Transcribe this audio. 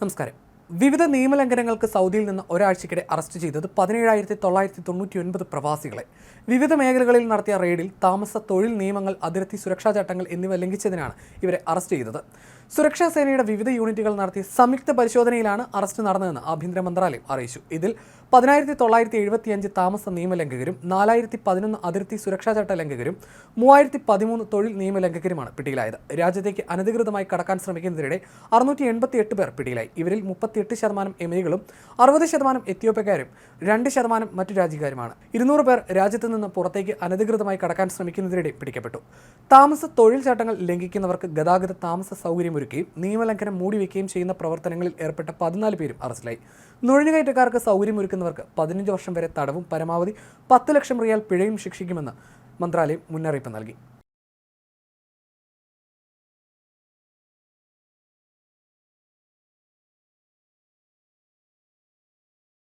നമസ്കാരം. വിവിധ നിയമലംഘനങ്ങൾക്ക് സൗദിയിൽ നിന്ന് ഒരാഴ്ചക്കിടെ അറസ്റ്റ് ചെയ്തത് പതിനേഴായിരത്തി തൊള്ളായിരത്തി തൊണ്ണൂറ്റി ഒൻപത് പ്രവാസികളെ. വിവിധ മേഖലകളിൽ നടത്തിയ റെയ്ഡിൽ താമസ തൊഴിൽ നിയമങ്ങൾ അതിർത്തി സുരക്ഷാ ചട്ടങ്ങൾ എന്നിവ ലംഘിച്ചതിനാണ് ഇവരെ അറസ്റ്റ് ചെയ്തത്. സുരക്ഷാ സേനയുടെ വിവിധ യൂണിറ്റുകൾ നടത്തിയ സംയുക്ത പരിശോധനയിലാണ് അറസ്റ്റ് നടന്നതെന്ന് ആഭ്യന്തര മന്ത്രാലയം അറിയിച്ചു. ഇതിൽ പതിനായിരത്തി തൊള്ളായിരത്തി എഴുപത്തിയഞ്ച് താമസ നിയമലംഘകരും നാലായിരത്തി പതിനൊന്ന് അതിർത്തി സുരക്ഷാ ചട്ട ലംഘകരും മൂവായിരത്തി പതിമൂന്ന് തൊഴിൽ നിയമലംഘകരുമാണ് പിടിയിലായത്. രാജ്യത്തേക്ക് അനധികൃതമായി കടക്കാൻ ശ്രമിക്കുന്നതിനിടെ അറുന്നൂറ്റി എൺപത്തി എട്ട് പേർ പിടിയിലായി. ഇവരിൽ മുപ്പത്തിയെട്ട് ശതമാനം എമിനികളും അറുപത് ശതമാനം എത്യോപ്യക്കാരും രണ്ട് ശതമാനം മറ്റു രാജ്യക്കാരുമാണ്. ഇരുന്നൂറ് പേർ രാജ്യത്ത് നിന്ന് പുറത്തേക്ക് അനധികൃതമായി കടക്കാൻ ശ്രമിക്കുന്നതിനിടെ പിടിക്കപ്പെട്ടു. താമസ തൊഴിൽ ചട്ടങ്ങൾ ലംഘിക്കുന്നവർക്ക് ഗതാഗത താമസ സൗകര്യമൊരുക്കുകയും നിയമലംഘനം മൂടിവെക്കുകയും ചെയ്യുന്ന പ്രവർത്തനങ്ങളിൽ ഏർപ്പെട്ട പതിനാല് പേരും അറസ്റ്റിലായി. നുഴഞ്ഞുകയറ്റക്കാർക്ക് സൗകര്യമൊരുക്കുന്നവർക്ക് പതിനഞ്ച് വർഷം വരെ തടവും പരമാവധി പത്ത് ലക്ഷം റിയാൽ പിഴയും ശിക്ഷിക്കുമെന്ന് മന്ത്രാലയം മുന്നറിയിപ്പ് നൽകി.